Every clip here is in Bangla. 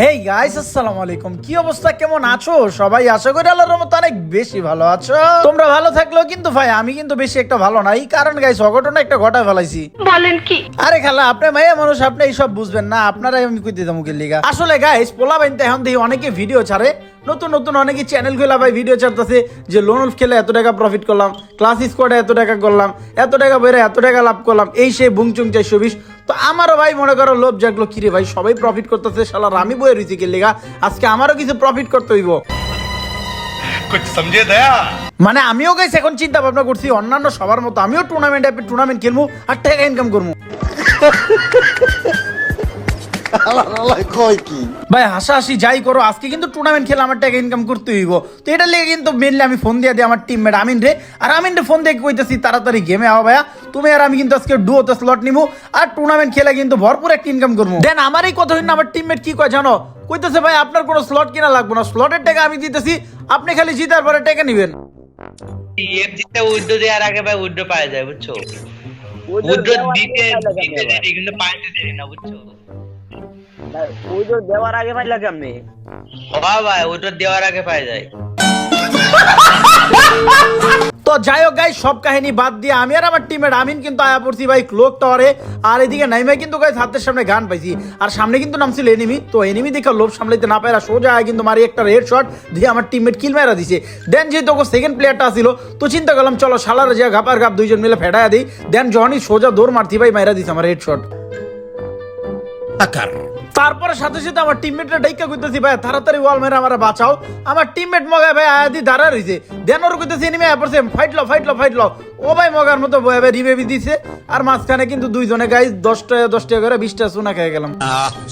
হেই গাইস আসসালামু আলাইকুম। কি অবস্থা? কেমন আছো? সবাই আশা করি আল্লাহর রহমতে অনেক বেশি ভালো আছো। তোমরা ভালো থাকলেও কিন্তু ভাই আমি কিন্তু বেশি একটা ভালো নাই কারণ গাইস অঘটন একটা ঘটা ফেলাইছি। বলেন কি? আরে খালা আপনি মাইয়া মানুষ আপনি এইসব বুঝবেন না। আপনারাই আমি কই দিতাম মুখের লিগা। আসলে গাইস পোলা বাইনতে এখন দেখি অনেকে ভিডিও ছাড়ে। নতুন নতুন অনেকে চ্যানেল খোলা ভাই ভিডিও ছাড়তেছে যে লোন খেলে এত টাকা প্রফিট করলাম ক্লাস স্কোয়াডে এত টাকা করলাম এত টাকা বেড়ে এত টাকা লাভ করলাম এই সেই বুংচুং চারশো বিশ। তো আমারও ভাই মনে করো লোভ জাগলো কিরে ভাই সবাই প্রফিট করতেছে শালার আমি বইয়ে রয়েছি কে লেগা। আজকে আমারও কিছু প্রফিট করতে হইব। মানে আমিও গাইস এখন চিন্তা ভাবনা করছি অন্যান্য সবার মতো আমিও টুর্নামেন্ট টাইপের টুর্নামেন্ট খেলব আর টাকা ইনকাম করব কয় কি? ভাই হাসাহাসি যাই করো আজকে কিন্তু টুর্নামেন্ট খেলে আমার টাকা ইনকাম করতে হইব। তো এটা লেগে কিন্তু মেনলি আমি ফোন দিয়ে দিই আমার টিমমেট আমিন রে। আর আমিন রে ফোন দিয়ে কইতেছি তাড়াতাড়ি গেমে আও ভাইয়া। তুমি আর আমি কিন্তু আজকে ডুয়োতে স্লট নিবো আর টুর্নামেন্ট খেলে কিন্তু ভরপুর একটা ইনকাম করব দেন আমার এই কথা হইনা আমার টিমমেট কি কয় জানো? কইতেছে ভাই আপনার কোনো স্লট কিনা লাগবে না। স্লটের টাকা আমি দিতেছি। আপনি খালি জিতার পরে টাকা নিবেন। উইড্রো দেওয়ার আগে ভাই উইড্রো পাওয়া যায় বুঝছ? উইড্রো দিতে দিতে কিন্তু পাইতে না বুঝছ? ওই তো দেওয়ার আগে পাইলা কেমনে? হ্যাঁ ভাই উইড্রো দেওয়ার আগে পাওয়া যায়। তো যাই হোক গাই সব কাহিনী বাদ দিয়ে আমি আর আমার টিমের আমিন কিন্তু আয়া পড়ছি ভাই ক্লোক টাওয়ারে আর এদিকে নাইমে কিন্তু গাইস হাতের সামনে গান পাইছি। আর সামনে কিন্তু নামছিল এনিমি তো এনিমি দেখে লোভ সামলাইতে না পায়রা সোজা আয় কিন্তু মারি একটা রেড শট দিয়ে আমার টিমমেট কিল মেরা দিছে। দেন যেহেতু সেকেন্ড প্লেয়ারটা আসিল তো চিন্তা করলাম চলো শালার যা ঘাপার ঘাপ দুইজন মিলে ফেটায়া দিই। দেন যখনই সোজা দৌড় মারতি ভাই মাইরা দিছে আমার রেড শট তারপরে সাথে সাথে আমার টিমমেটরা ডাইকা কইতেছি ভাই তাড়াতাড়ি ওয়াল মেরে আমার বাঁচাও। আমার টিমমেট মগায় ভাই আয়াদি দাঁড়া রইছে। দেন ওর কইতেছি এনিমে পড়ছে। ফাইট লো ফাইট লো ফাইট লো ও ভাই মগার মতো বয়ে ভাই রিভেবি দিছে। আর মাঝখানে কিন্তু দুইজনে গাইজ দশটা দশটা করে বিশটা সোনা খেয়ে গেলাম।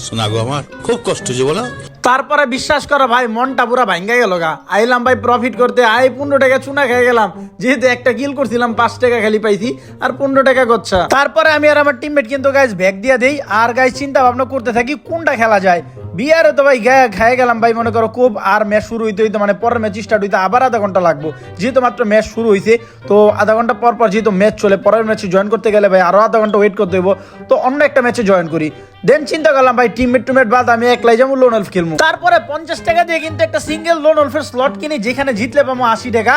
শোনা গো আমার। খুব কষ্ট যে বলো। তারপরে বিশ্বাস করো ভাই মনটা পুরা ভাঙ্গা গেল গা। আইলাম ভাই প্রফিট করতে আই পনেরো টাকা চুনা খেয়ে গেলাম। যেহেতু একটা কিল করছিলাম পাঁচ টাকা খালি পাইছি আর পনেরো টাকা গচ্ছা। তারপরে আমি আর আমার টিমমেট কিন্তু গাইজ ব্যাগ দিয়ে দেই। আর গাইজ চিন্তা ভাবনা করতে থাকি কোনটা খেলা যায়? বিয়ারে তো ভাই গায়ে খাই গেলাম ভাই, মনে করো খুব আর ম্যাচ শুরু হইতে হইতে মানে পরের ম্যাচ স্টার্ট হইতে আবার আধা ঘণ্টা লাগবো। যেহেতু মাত্র ম্যাচ শুরু হয়েছে তো আধা ঘণ্টা পর পর যেহেতু ম্যাচ চলে, পরের ম্যাচে জয়েন করতে গেলে ভাই আরও আধা ঘণ্টা ওয়েট করতে হইব। তো অন্য একটা ম্যাচে জয়েন করি। দেন চিন্তা করলাম ভাই টিমমেট টুমেট বাদ আমি একলাই যাব লোন অল্ফ খেলব। তারপরে পঞ্চাশ টাকা দিয়ে কিন্তু একটা সিঙ্গেল লোন অল্ফের স্লট কিনি, যেখানে জিতলে পাবো আশি টাকা।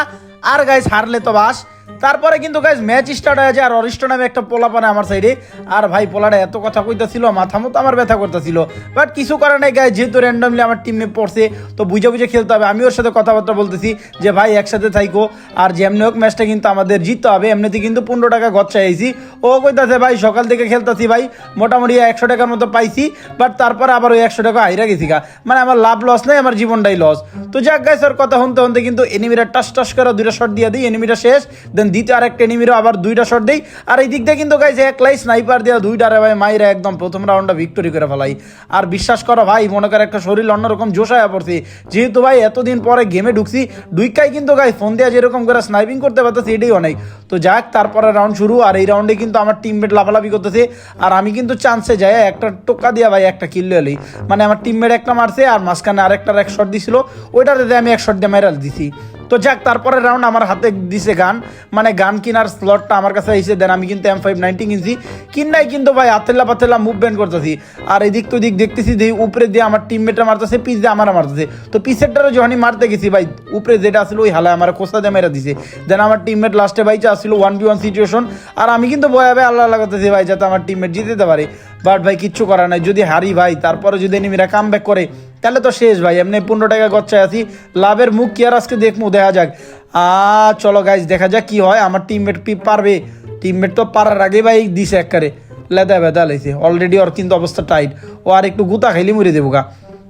আর গাইজ হারলে তো বাস। তারপরে কিন্তু গাইজ ম্যাচ স্টার্ট হয়ে যায় আর অরিষ্ট নামে একটা পোলা পানে আমার সাইডে আর ভাই, পোলাটা এত কথা কইতাছিল মাথা মতো আমার ব্যথা করতেছিল। বাট কিছু করে নাই গাইজ যেহেতু র্যান্ডমলি আমার টিমে পড়ছে, তো বুঝে বুঝে খেলতে হবে। আমি ওর সাথে কথাবার্তা বলতেছি যে, ভাই, একসাথে থাইকো। আর যেমনি হোক ম্যাচটা কিন্তু আমাদের জিততে হবে। এমনিতে কিন্তু পনেরো টাকা গচ্ছা আইছি। ও কইতাছে, ভাই, সকাল থেকে খেলতেছি ভাই। মোটামুটি একশো টাকার মতো পাইছি বাট তারপরে আবার ওই একশো টাকা হাইরা গেছি গা। মানে আমার লাভ লস নাই, আমার জীবনটাই লস তো যাক গাইস ওর কথা শুনতে শুনতে কিন্তু এনিমিরা টাস টাস করে দুইটা শট দিয়ে দিই এনিমিটা শেষ দেন দ্বিতীয় আরেকটা এনিমিরও আবার দুইটা শট দেই। আর এই দিক দিয়ে কিন্তু গাইস একলাই স্নাইপার দিয়ে দুইটা রে ভাই মাইরা একদম প্রথম রাউন্ডটা ভিক্টোরি করে ফেলাই। আর বিশ্বাস করো ভাই, মনে করে একটা শরীর অন্যরকম জোশায় পড়ছে। যেহেতু ভাই এতদিন পরে গেমে ঢুকছি, দুইকাই কিন্তু গাই ফোন দিয়ে যেরকম করে স্নাইপিং করতে পারতেছে, এটাই অনেক। তো যাক তারপরে রাউন্ড শুরু, আর এই রাউন্ডে কিন্তু আমার টিমমেট লাফালাফি করতেছে। আর আমি কিন্তু চান্সে যাই, একটা টোকা দিয়া ভাই, একটা কিল এলি মানে আমার টিমমেট একটা মারছে, আর মাঝখানে আরেকটার এক শট দিছিল। ওইটাতে আমি এক শট দিয়ে মেরাল দিছি। তো যাক তারপরে রাউন্ড আমার হাতে দিছে গান। মানে গান কিনার স্লটটা আমার কাছে এসে দেন, আমি কিন্তু এম ফাইভ নাইনটি কিনছি। কিনাই কিন্তু ভাই আতেল্লা পাতেল্লা মুভমেন্ট করতেছি। আর এদিক তো দিক দেখতেছি যে উপরে দিয়ে আমার টিমমেটরা মারতেছে পিস দিয়ে আমার মারতেছে। তো পিসেরটারও যখনই মারতে গেছি ভাই, উপরে যেটা আসলো ওই হালায় আমার কোস্তা দিয়ে মেরে দিছে। দেন আমার টিমমেট লাস্টে বাইচে আসছিল ওয়ান বি ওয়ান সিচুয়েশন আর আমি কিন্তু ভয়াবে আল্লাহ লাগাতেছি ভাই, যাতে আমার টিমমেট জিতে দিতে পারে। বাট ভাই কিচ্ছু করার নাই। যদি হারি ভাই, তারপরে যদি এনিমিরা কাম ব্যাক করে তাহলে তো শেষ ভাই, এমনি পনেরো টাকা গচ্ছায় আছি। লাভের মুখ কি আর আজকে দেখব? দেখা যাক। আ, চলো গাইজ দেখা যাক কি হয়। আমার টিমমেট পি পারবে? টিমমেট তো পারার আগে ভাই দিছে একবারে। লেদা বেদা লাইছে। অলরেডি ওর কিন্তু অবস্থা টাইট ও আর একটু গুতা খাইলে মরে দেবো গা।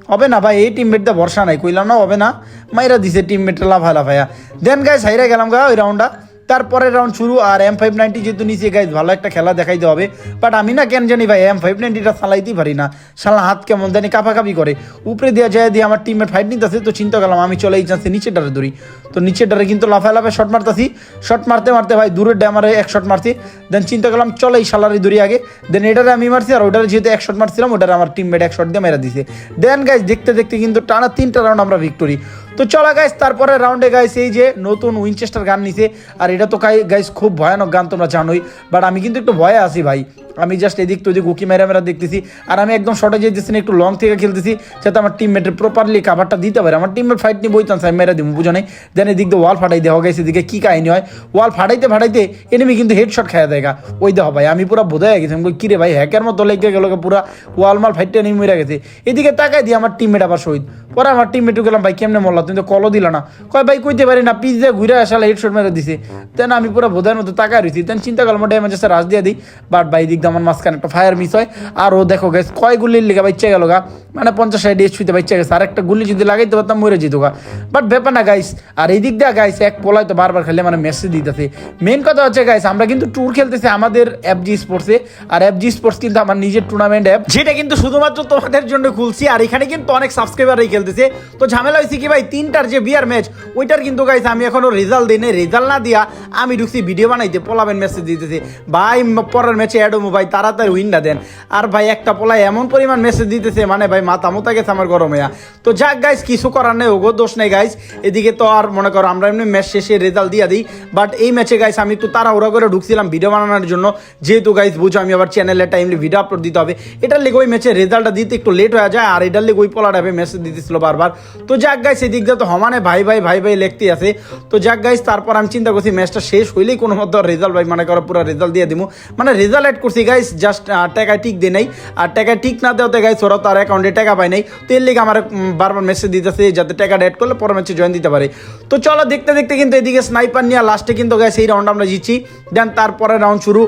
হবে না ভাই, এই টিমমেটটা ভরসা নাই। কইলাম না, হবে না। মাইরা দিছে টিমমেটটা লাফা লাফায়া দেন গাইজ হাইরা গেলাম গা ওই রাউন্ডটা তারপরে রাউন্ড শুরু, আর এম ফাইভ নাইনটি যেহেতু নিচে গাইজ ভালো একটা খেলা দেখাইতে হবে। বাট আমি না কেন জানি ভাই এম ফাইভ নাইনটিটা চালাইতেই পারি না। শালা হাত কেমন জানি কাপাকাপি করে। উপরে দেওয়া যায় দিয়ে আমার টিমের ফাইট নিতেছে, তো চিন্তা করলাম আমি চলে এই চান্সে নিচে ডারে ধরি। তো নিচে ডারে কিন্তু লাফায় লাফায় শট মারতেছি। শট মারতে মারতে ভাই, দূরের ড্যামারে এক শট মারছি। দেন চিন্তা করলাম চলে এই শালারি ধরি আগে। দেন এটারে আমি মারছি, আর ওটারে যেহেতু এক শট মারছিলাম, ওটারে আমার টিমমেট এক শট দিয়ে মেরা দিছে। দেন গাইজ দেখতে দেখতে কিন্তু টানা তিনটা রাউন্ড আমরা ভিক্টোরি তো চলা গাইস তারপরে রাউন্ডে গাইস এই যে নতুন উইনচেস্টার গান নিছে। আর এটা তো গাইস খুব ভয়ানক গান তোমরা জানোই বাট আমি কিন্তু একটু ভয়ে আছি ভাই। আমি জাস্ট এদিক তো যে উকি মেরা মেরা দেখতেছি। আর আমি একদম শর্টে যেতেছি না, একটু লং থেকে খেলতেছি, যাতে আমার টিমমেটের প্রপারলি কাভারটা দিতে পারে। আমার টিমমেট ফাইট নিয়ে বইতাম আমি মেরা দিব বুঝো নাই? দেন এদিক দিয়ে ওয়াল ফাটাই দেওয়া গেছে এদিকে কি কাহিনী হয়? ওয়াল ফাটাইতে ফাটাইতে এনিমি কিন্তু হেডশট খাইয়া দেয়। ওই দেখো ভাই, আমি পুরো বোধ গেছি। আমি কিরে ভাই হ্যাকের মতো লেগে গেল পুরো। ওয়াল মাল ফাইটটা এনিমি মরে গেছে। এদিকে তাকাই দিয়ে আমার টিমমেট আবার শহীদ। পরে আমার টিমমেটও গেলাম ভাই, কেমনে মরলা? তুমি তো কলও দিলা না। কয়, ভাই, কইতে পারি না পিস দিয়ে ঘুরে আসালে হেডশট মেরে দিছে। তেন আমি পুরো বোধার মতো তাকায় রয়েছি তেন চিন্তা করলাম ড্যামেজ আছে রাজ দিয়ে দিই। বাট ভাই দিক আমার মাঝখানে একটা ফায়ার মিস হয়, আর ও দেখো গেছে কয় গুলির লিখে বাচ্চা গেল গা? মানে পঞ্চাশ ষাট এইচপিতে বাচ্চা গেছে, আর একটা গুলি যদি লাগাইতে পারতাম মরে যেত গা। বাট ব্যাপার না গাইস আর এই দিক দিয়ে গাইস এক পোলাই তো বারবার খেলে মানে মেসেজ দিতেছে। মেন কথা হচ্ছে গাইস আমরা কিন্তু ট্যুর খেলতেছি আমাদের এফজি স্পোর্টসে আর এফজি স্পোর্টস কিন্তু আমার নিজের টুর্নামেন্ট অ্যাপ যেটা কিন্তু শুধুমাত্র তোমাদের জন্য খুলছি, আর এখানে কিন্তু অনেক সাবস্ক্রাইবারই খেলতেছে। তো ঝামেলা হয়েছে কি ভাই, তিনটার যে বিয়ার ম্যাচ ওইটার কিন্তু গাইস আমি এখনও রেজাল্ট দিই রেজাল্ট না দিয়া আমি ঢুকছি ভিডিও বানাইতে, পোলাবেন মেসেজ দিতেছে। ভাই পরের ম্যাচে অ্যাড হব ভাই, তাড়াতাড়ি উইন্ডা দেন। আর ভাই, একটা পোলায় এমন পরিমাণ মেসেজ দিতেছে মানে ভাই, মাথা মোতা গেছে আমার গরমে তো যাক গাইস কিছু করার নেই, ওগো, দোষ নেই গাইস এদিকে তো আর মনে করো আমরা এমনি ম্যাচ শেষে রেজাল্ট দিয়ে দিই। বাট এই ম্যাচে গাইস আমি একটু তাড়াহুড়া করে ঢুকছিলাম ভিডিও বানানোর জন্য। যেহেতু গাইস বুঝো আমি আবার চ্যানেলে টাইমলি ভিডিও আপলোড দিতে হবে। এটার লেগে ওই ম্যাচের রেজাল্টটা দিতে একটু লেট হয়ে যায়, আর এটার লেগে ওই পোলাটা মেসেজ দিতেছিল বারবার। তো যাক গাইস এদিক দিয়ে তো হমানে ভাই ভাই ভাই ভাই লিখতে আছে। তো যাক গাইস তারপর আমি চিন্তা করছি ম্যাচটা শেষ হইলেই কোনো মতো রেজাল্ট ভাই মানে করো পুরো রেজাল্ট দিয়ে দিব মানে রেজাল্ট অ্যাড করছি গাইস জাস্ট টাকা টিক দিয়ে নেই। আর টাকা টিক না দেওয়াতে গাইস ওরা তার অ্যাকাউন্টে টাকা পায় নাই। তো এর লিগে আমার বারবার মেসেজ দিতেছে যাতে টাকা অ্যাড করলে পরে ম্যাচে জয়েন দিতে পারে। তো চলো দেখতে দেখতে কিন্তু এদিকে স্নাইপার নিয়ে লাস্টে কিন্তু গাইস এই রাউন্ড আমরা জিতছি। দেন তারপরে রাউন্ড শুরু।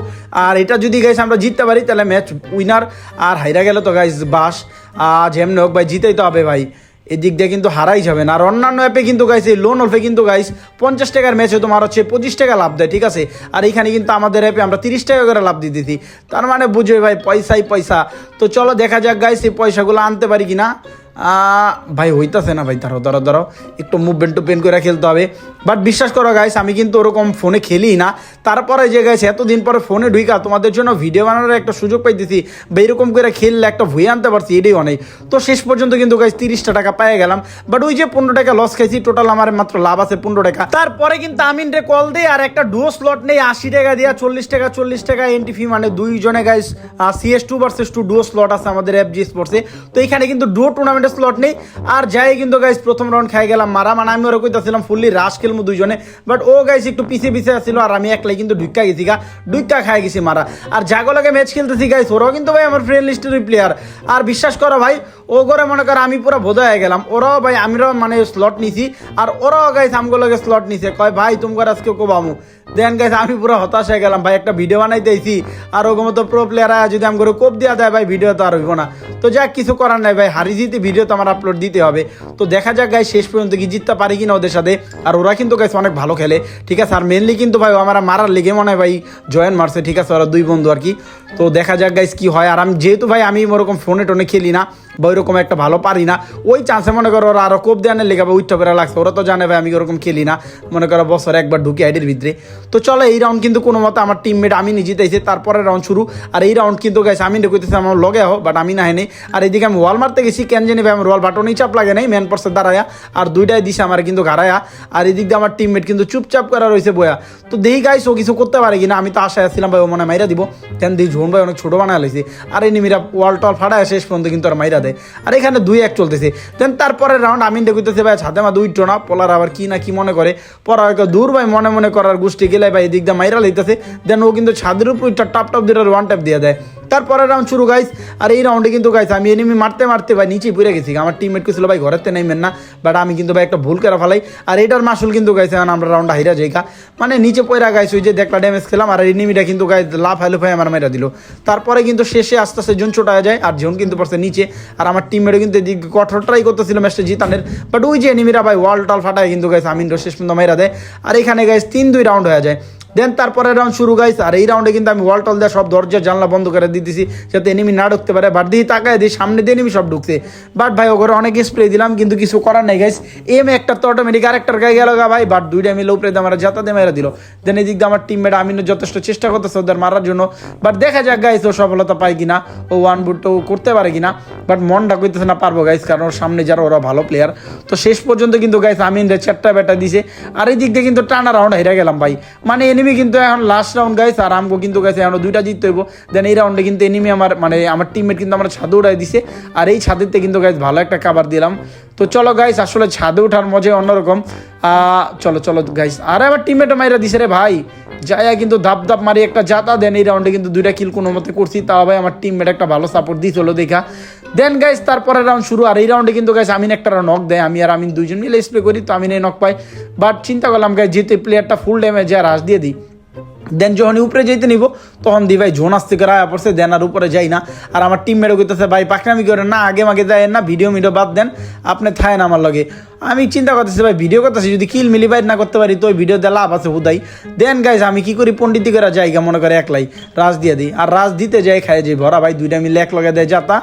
আর এটা যদি গাইস আমরা জিততে পারি, তাহলে ম্যাচ উইনার আর হাইরা গেলে তো গাইস বাস। আর যেমনি হোক, ভাই, জিতেই তো হবে, ভাই। এদিক দিয়ে কিন্তু হারাই যাবেন আর অন্যান্য অ্যাপে কিন্তু গাইস এই লোন অল্পে কিন্তু গাইস পঞ্চাশ টাকার ম্যাচে তোমার হচ্ছে পঁচিশ টাকা লাভ দেয়, ঠিক আছে? আর এখানে কিন্তু আমাদের অ্যাপে আমরা তিরিশ টাকা করে লাভ দিয়ে দিতি তার মানে বুঝবে ভাই, পয়সাই পয়সা। তো চলো দেখা যাক গাইস এই পয়সাগুলো আনতে পারি কি না ভাই, হইতাছে না ভাই, ধরো ধরো ধরো। একটু মুভমেন্ট টু পেন করে খেলতে হবে। বাট বিশ্বাস করো গাইস আমি কিন্তু ওরকম ফোনে খেলি না। তারপরে যে গাইস এতদিন পরে ফোনে ঢুইকা, তোমাদের জন্য ভিডিও বানানোর একটা সুযোগ পাইতেছি, বা এরকম করে খেললে একটা ভুয়ে আনতে পারছি, এটাই অনেক। তো শেষ পর্যন্ত কিন্তু গাইস তিরিশটা টাকা পেয়ে গেলাম। বাট ওই যে পনেরো টাকা লস খাইছি টোটাল আমার মাত্র লাভ আছে পনেরো টাকা। তারপরে কিন্তু আমিন রে কল দেই, আর একটা ডুয়ো স্লট নেই, আশি টাকা দিয়া, চল্লিশ টাকা চল্লিশ টাকা এন্ট্রি ফি মানে দুইজনে guys CS two versus two duo slot আছে আমাদের এফ জি স্পোর্টসে তো এখানে কিন্তু ডুয়ো টুর্নামেন্টের স্লট নেই। আর যাই কিন্তু গাইস প্রথম রাউন্ড খাই গেলাম মারা মানে আমি ওরা কইতাছিলাম ফুললি রাশ খেলব দুইজনে। বাট ও গাইছি একটু পিছিয়ে পিছিয়ে আসছিল আর আমি একলাই কিন্তু ঢুক্কা গেছি গা, ঢুক্কা খাই গেছি মারা। আর জাগো লাগে ম্যাচ খেলতেছি গাইস ওরাও কিন্তু ভাই আমার ফ্রেন্ড লিস্টের প্লেয়ার আর বিশ্বাস করো ভাই, ও করে মনে করো আমি পুরো বোধ হয়ে গেলাম। ওরাও ভাই, আমরাও মানে স্লট নিছি। আর ওরাও গাইস আমগুলোকে স্লট নিছে। কয়, ভাই তোমার আজকে কোবামু দেন গাইস আমি পুরো হতাশ হয়ে গেলাম। ভাই, একটা ভিডিও বানাইতেছি আর ওগো মতো প্রো প্লেয়ার যদি আমি করে কোপ দেওয়া দেয়, ভাই ভিডিও তো আর হইব না। তো যাক, কিছু করার নাই, ভাই। হারি জিতে ভিডিও তো আমার আপলোড দিতে হবে। তো দেখা যাক গাই শেষ পর্যন্ত কি জিততে পারি কিনা ওদের সাথে। আর ওরা কিন্তু গাইছে অনেক ভালো খেলে। ঠিক আছে? আর মেনলি কিন্তু, ভাই, আমার মারার লেগে মনে হয়, ভাই, জয়েন মারছে। ঠিক আছে? ওরা দুই বন্ধু আর কি। তো দেখা যাক গাইস কি হয়। আর আমি যেহেতু, ভাই, আমি ওরকম ফোনে টোনে খেলি না। বা ওইরকম একটা ভালো পারি না। ওই চান্সে মনে করো ওরা আরও কোপ দেওয়ানের লেগে বা উইটটা বেড়া লাগছে, ওরা তো জানে ভাই আমি ওরকম খেলি না। মনে করো বছর একবার ঢুকি আইডির ভিতরে। তো চলো এই রাউন্ড কিন্তু কোনো মতো আমার টিমমেট আমি নিজে জিতেছে তারপরে রাউন্ড শুরু। আর এই রাউন্ড কিন্তু গাইছে আমি কইতেছি আমার লগে হো বাট আমি না হয়নি আর এদিকে আমি ওয়াল মারতে গেছি, কেন জানি ভাই আমার ওয়াল বাটনই চাপ লাগে নাই ম্যান পার্সের দাঁড়ায়া, আর দুইটাই দিছে আমার কিন্তু ঘাড়ায়া। আর এদিক দিয়ে আমার টিমমেট কিন্তু চুপচাপ করা রয়েছে বয়া। তো দেই গাইস ও কিছু করতে পারে কিনা, আমি তো আশায় আসছিলাম ভাই ও মনে মাইরা দিব। কেন দিই ঝোন ভাই অনেক ছোট বানায় লাইছে। আর নিমিরা ওয়াল টল ফাটায় শেষ পর্যন্ত কিন্তু আর মাইরা দেয়। আর এখানে দুই এক চলতেছে। দেন তারপরে রাউন্ড আমি দেখতেছে ভাই, ছাদে মা দুই টোনা পোলার আবার কি না কি মনে করে? পরে হয়তো দূর, ভাই, মনে মনে করার গোষ্ঠী গেলে, ভাই, এদিক দিয়ে মাইরা লইতেছে। দেন ও কিন্তু ছাদের উপর টাপ টাপ দিয়ে ওয়ান ট্যাপ দিয়ে দেয়। তারপরে রাউন্ড শুরু গাইস আর এই রাউন্ডে কিন্তু গাইস আমি এনিমি মারতে মারতে, ভাই নিচে পড়ে গেছি। আমার টিমমেট ছিল ভাই, ঘরেতে নাইমেন না বাট আমি কিন্তু, ভাই, একটা ভুল করে ফেলাই। আর এটার মাসুল কিন্তু গাইছে এখন আমরা রাউন্ড হাইরা যাইকা মানে নিচে পয়রা গাইছে ওই যে দেখলা ড্যামেজ খেলাম, আর এনিমিটা কিন্তু গাইস লাফ হাইলো ভাই আমার মেরা দিল। তারপরে কিন্তু শেষে আস্তে আস্তে জোন ছোটা যায়, আর জোন কিন্তু পড়ছে নিচে। আর আমার টিমমেটও কিন্তু এদিকে কঠোর ট্রাই করতেছিল ম্যাচটা জিতানের বাট ওই যে এনিমিরা ভাই ওয়াল টল ফাটায় কিন্তু গাইছে আমিন শেষ পর্যন্ত মেরা দেয়। আর এখানে গাইস তিন দুই রাউন্ড হয়ে যায়। দেন তারপরে রাউন্ড শুরু গাইস আর এই রাউন্ডে কিন্তু আমি ওয়াল টল দিয়ে সব দরজা, জানলা বন্ধ করে দিতেছি যাতে এনিমি না ঢুকতে পারে। বাট দিয়ে তাকায় দিই সামনে দিয়ে এনিমি সব ঢুকছে। বাট ভাই, ওগুলো অনেক স্প্রে দিলাম, কিন্তু কিছু করার নাই গাইস এম একটা তো অটোমেটিক আরেকটার গায়ে গেল গা ভাই বাট দুইটা মিলে উপরে আমার যাতা দিয়ে মেরে দিল। দেন এদিক দিয়ে আমার টিমমেট আমিনও যথেষ্ট চেষ্টা করতেছে ওদের মারার জন্য। বাট দেখা যাক গাইস ও সফলতা পায় কিনা। ও ওয়ান বুট ও করতে পারে কিনা। বাট মনটা করতেছে না পারব গাইস কারণ ওর সামনে যারা ওরা ভালো প্লেয়ার তো শেষ পর্যন্ত কিন্তু গাইস আমিন চারটা ব্যাটা দিছে। আর এই দিক দিয়ে কিন্তু টানা রাউন্ড হেরে গেলাম ভাই। মানে এনিমি কিন্তু এখন লাস্ট রাউন্ড গাইস আর আমগো কিন্তু গাইছে এখন দুইটা জিততে হইব। দেন এই রাউন্ডে কিন্তু এনিমি আমার মানে আমার টিমমেট কিন্তু আমার ছাদে উড়াই দিছে। আর এই ছাদেতে কিন্তু গাইস ভালো একটা কাবার দিলাম। তো চলো গাইস আসলে ছাদে ওঠার মজা অন্যরকম। চলো চলো গাইস আর আমার টিমমেটও মাইরা দিছে রে ভাই। যায়া কিন্তু ধাপ ধাপ মারি একটা জাতা দেন এই রাউন্ডে কিন্তু দুইটা কিল কোনো মতে করছি। তাও ভাই আমার টিমমেট একটা ভালো সাপোর্ট দিয়েছিল দেখা। দেন গাইস তারপরে রাউন্ড শুরু। আর এই রাউন্ডে কিন্তু গাইস আমিন একটা নক দেয়। আমি আর আমিন দুইজন মিলে স্প্রে করি, তো আমিন এই নক পাই বাট চিন্তা করলাম গাইস যেহেতু প্লেয়ারটা ফুল ড্যামেজ আর রাশ দিয়ে দিই দেন যখন উপরে যেতে নিব, তখন দি ভাই জোন আসতে করে আয়া পড়ছে, দেন আর উপরে যাই না। আর আমার টিম মেরে করতেছে ভাই, পাকনামি করেন না, আগে মাগে যায় না ভিডিও মিডিও বাদ দেন, আপনি থাকেন আমার লগে। আমি চিন্তা করতেছি, ভাই ভিডিও করতেছি, যদি কিল মিলি বাইর না করতে পারি, তো ওই ভিডিও দিয়ে লাভ আছে হুদাই। দেন গাইজ আমি কি করি, পণ্ডিতি করে যাই মনে করে একলাই, রাজ দিয়ে দিই। আর রাজ দিতে যাই, খাই যাই ভরা, ভাই, দুইটা মিলে এক লগে দেয় যাতা।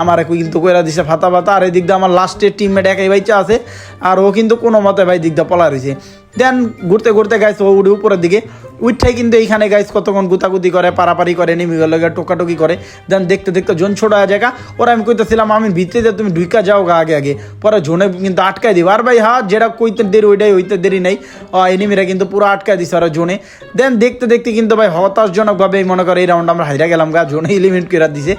আমার কিন্তু কইরা দিছে, ফাতা ফাতা। আর এই দিক দিয়ে আমার লাস্টের টিমমেট একাই বাইচা আছে, আর ও কিন্তু কোনো মতে ভাই দিক দিয়ে পলা রয়েছে দেন ঘুরতে ঘুরতে গাইছে ও উঠে উপরের দিকে উঠটাই কিন্তু এইখানে গাইস কতক্ষণ গুতাগুতি করে, পারাপারি করে নেমে গেল টোকাটুকি করে। দেন দেখতে দেখতে জোন ছোট জায়গা ওরা আমি কইতেছিলাম আমি ভিতরে তুমি ঢুইকা যাও গা আগে আগে। পরে জোনে কিন্তু আটকাই দিব। আর ভাই হ্যাঁ যেটা কইতে দেরি ওইটাই হইতে দেরি নেই। এনিমিরা কিন্তু পুরো আটকাই দিছে ওরা জোনে। দেন দেখতে দেখতে কিন্তু ভাই হতাশজনকভাবে মনে করে এই রাউন্ড আমরা হাইরা গেলাম গা, জোনে এলিমিনেট করে দিছে।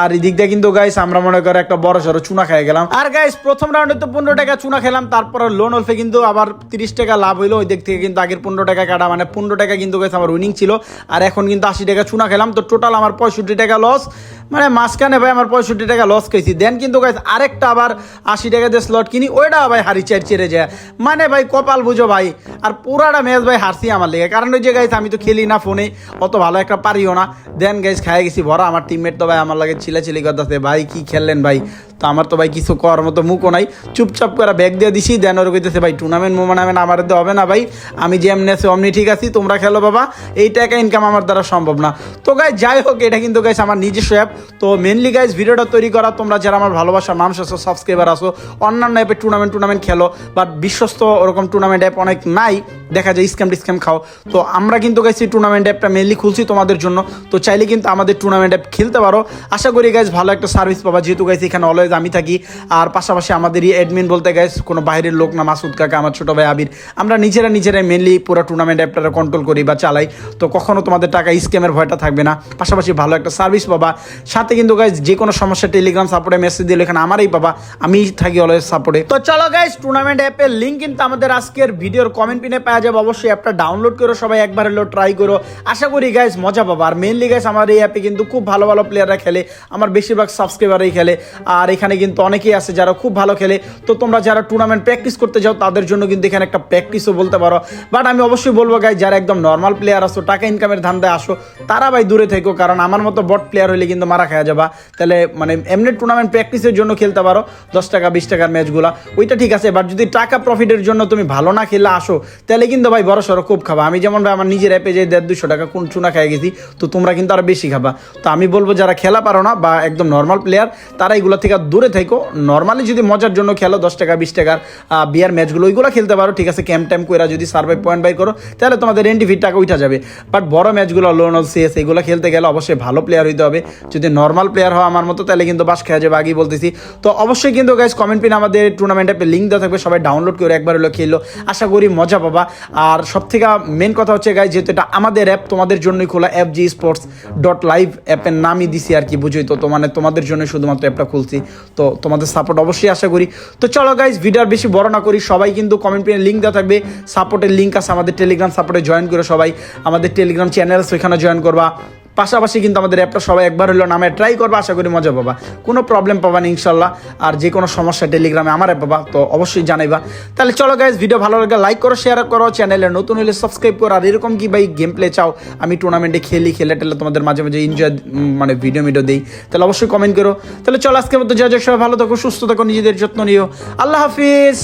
আর এই দিক দিয়ে কিন্তু গাইস আমরা মনে করে একটা বড় সড়ো চুনা খাই গেলাম। আর গাইস প্রথম রাউন্ডে তো পনেরো টাকা চুনা খেলাম, তারপর লোন অল্পে কিন্তু আবার তিরিশ টাকা লাভ হইল। ওই দিক থেকে কিন্তু আগের পনেরো টাকা কাটা মানে পনেরো টাকা কিন্তু গাইস আমার উইনিং ছিল। আর এখন কিন্তু আশি টাকা চুনা খেলাম। তো টোটাল আমার পঁয়ষট্টি টাকা লস মানে মাঝখানে ভাই আমার পঁয়ষট্টি টাকা লস খেয়েছি। দেন কিন্তু গাইস আরেকটা আবার আশি টাকা দিয়ে স্লট কিনি। ওইটা ভাই হারি চার চেড়ে যায়। মানে ভাই কপাল বুঝো ভাই। আর পুরাটা ম্যাচ ভাই হারছি আমার লেগে। কারণ ওই যে গাইস আমি তো খেলি না ফোনে অত ভালো একটা পারিও না। দেন গাইস খাই গেছি ভরা। আমার টিমমেট তো ভাই আমার লাগে চিলাচিলি করতেছে। ভাই কি খেললেন ভাই? তো আমার তো ভাই কিছু করার মতো মুখও নাই। চুপচাপ করে ব্যাগ দিয়ে দিছি। দেন ওর কইতেছে, ভাই টুর্নামেন্ট মুভমেন্ট আমার হবে না ভাই। আমি যে এমনি অমনি ঠিক আছি। তোমরা খেলো বাবা, এই টাকা ইনকাম আমার দ্বারা সম্ভব না। তো গাইজ যাই হোক, এটা কিন্তু গাইস আমার নিজস্ব অ্যাপ তো মেনলি গাইজ ভিডিওটা তৈরি করা, তোমরা যারা আমার ভালোবাসার মানুষ আছো সাবস্ক্রাইবার আসো অন্যান্য অ্যাপে টুর্নামেন্ট টুর্নামেন্ট খেলো বাট বিশ্বস্ত ওরকম টুর্নামেন্ট অ্যাপ অনেক নাই, দেখা যায় স্ক্যাম টিস্ক্যাম খাও। তো আমরা কিন্তু গাইছি টুর্নামেন্ট অ্যাপটা মেনলি খুলছি তোমাদের জন্য। তো চাইলে কিন্তু আমাদের টুর্নামেন্ট অ্যাপ খেলতে পারো। আশা করি গাইজ ভালো একটা সার্ভিস পাবা। যেহেতু গাইছি এখানে অলওয়েজ আমি থাকি, আর পাশাপাশি আমাদেরই অ্যাডমিন বলতে গাইস কোনো বাইরের লোক না, মাসুদ কাকা, আমার ছোট ভাই আবির। আমরা নিজেরা নিজেরাই মেনলি পুরো টুর্নামেন্ট অ্যাপটা কন্ট্রোল করি। বা চালাই, তো কখনো তোমাদের টাকা স্ক্যামের ভয়টা থাকবে না। পাশাপাশি ভালো একটা সার্ভিস পাবা। সাথে কিন্তু গাইজ যে কোনো সমস্যা টেলিগ্রাম সাপোর্টে মেসেজ দিলে এখানে আমারই পাবা। আমি থাকি অলওয়েজ সাপোর্টে তো চলো গাইজ টুর্নামেন্ট অ্যাপের লিঙ্ক কিন্তু আমাদের আজকের ভিডিওর কমেন্ট পিনে পাওয়া যাবে। অবশ্যই অ্যাপটা ডাউনলোড করো, সবাই একবার হলেও ট্রাই করো। আশা করি গাইজ মজা পাবা। আর মেনলি গাইজ আমার এই অ্যাপে কিন্তু খুব ভালো ভালো প্লেয়াররা খেলে। আমার বেশিরভাগ সাবস্ক্রাইবারই খেলে। আর এখানে কিন্তু অনেকেই আছে যারা খুব ভালো খেলে। তো তোমরা যারা টুর্নামেন্ট প্র্যাকটিস করতে যাও, তাদের জন্য কিন্তু এখানে একটা প্র্যাকটিসও বলতে পারো। বাট আমি অবশ্যই বলব গাই যারা একদম নর্মাল প্লেয়ার আসো টাকা ইনকামের ধান্দায় আসো, তারা ভাই দূরে থেকো, কারণ আমার মতো বট প্লেয়ার হলে কিন্তু মারা খাওয়া যাবা। তাহলে মানে এমনি টুর্নামেন্ট প্র্যাকটিসের জন্য খেলতে পারো, দশ টাকা, বিশ টাকার ম্যাচগুলো ওইটা ঠিক আছে বাট যদি টাকা প্রফিটের জন্য তুমি ভালো না খেলে আসো, তাহলে কিন্তু ভাই বড় সড়ো খুব খাবা। আমি যেমন ভাই আমার নিজের অ্যাপে যে দেড় দুশো টাকা কোন চুনা খাই গেছি, তো তোমরা কিন্তু আরও বেশি খাবা। তো আমি বলব, যারা খেলা পারো না বা একদম নর্মাল প্লেয়ার তারা এগুলো থেকে দূরে থেকো। নর্মালি যদি মজার জন্য খেলো, দশ টাকা, বিশ টাকার বিয়ার ম্যাচগুলো ওইগুলো খেলতে পারো। ঠিক আছে ক্যাম্প ট্যাম্প করে যদি সার্ভাই পয়েন্ট বাই করো, তাহলে তোমাদের এনটিভির টাকা উঠা যাবে। বাট বড় ম্যাচগুলো লোন সিএস এগুলো খেলতে গেলে অবশ্যই ভালো প্লেয়ার হইতে হবে। যদি নর্মাল প্লেয়ার হয় আমার মতো, তাহলে কিন্তু বাস খেয়া যাবে, আগেই বলতেছি। তো অবশ্যই কিন্তু গাইজ কমেন্ট পিন আমাদের টুর্নামেন্ট অ্যাপে লিঙ্ক দেওয়া থাকবে, সবাই ডাউনলোড করে একবার হলো খেললো আশা করি মজা পাবা। আর সব থেকে মেন কথা হচ্ছে গাইজ যেহেতু এটা আমাদের অ্যাপ তোমাদের জন্যই খোলা app G sports dot live অ্যাপের নামই দিছি আর কি, বুঝোই তো? মানে তোমাদের জন্য শুধুমাত্র অ্যাপটা খুলছি। তো তোমাদের সাপোর্ট অবশ্যই আশা করি। তো চলো গাইজ ভিডিও বেশি বড় না করি, সবাই কিন্তু কমেন্ট পিনে লিঙ্ক দেওয়া থাকবে। সাপোর্টের লিঙ্ক আছে আমাদের টেলিগ্রাম সাপোর্টে জয়েন করে সবাই আমাদের টেলিগ্রাম চ্যানেল সেখানে জয়েন করবা। পাশাপাশি কিন্তু আমাদের অ্যাপটা সবাই একবার হলো নামে ট্রাই করবা, আশা করি মজা পাবা। কোনো প্রবলেম পাবা না, ইনশাল্লাহ। আর যে কোনো সমস্যা টেলিগ্রামে আমার অ্যাপ পাবা, তো অবশ্যই জানাইবা। তাহলে চলো গাইজ ভিডিও ভালো লাগে লাইক করো শেয়ার করো চ্যানেলে নতুন হলে সাবস্ক্রাইব করো। আর এরকম কি ভাই গেম প্লে চাও? আমি টুর্নামেন্টে খেলি, খেলে টেলে তোমাদের মাঝে মাঝে এনজয় মানে ভিডিও মিডিও দিই। তাহলে অবশ্যই কমেন্ট করো। তাহলে চলো আজকের মতো যা যা সবাই, ভালো থাকো, সুস্থ থাকো, নিজেদের যত্ন নিও। আল্লাহ হাফিজ!